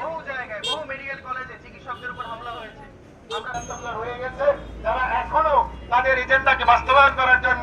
বহু জায়গায় বহু মেডিকেল কলেজে চিকিৎসকদের উপর হামলা হয়েছে হয়ে বাস্তবায়ন করার জন্য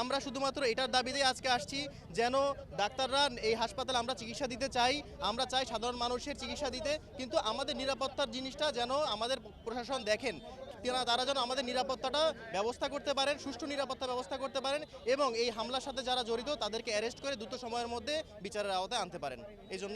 আমরা শুধুমাত্র এটার দাবিতে আজকে আসছি যেন ডাক্তাররা এই হাসপাতালে আমরা চিকিৎসা দিতে চাই, আমরা চাই সাধারণ মানুষের চিকিৎসা দিতে, কিন্তু আমাদের নিরাপত্তার জিনিসটা যেন আমাদের প্রশাসন দেখেন। তারা যেন আমাদের নিরাপত্তাটা ব্যবস্থা করতে পারেন, সুষ্ঠু নিরাপত্তা ব্যবস্থা করতে পারেন এবং এই হামলার সাথে যারা জড়িত তাদেরকে অ্যারেস্ট করে দ্রুত সময়ের মধ্যে বিচারের আওতায় আনতে পারেন। এই জন্য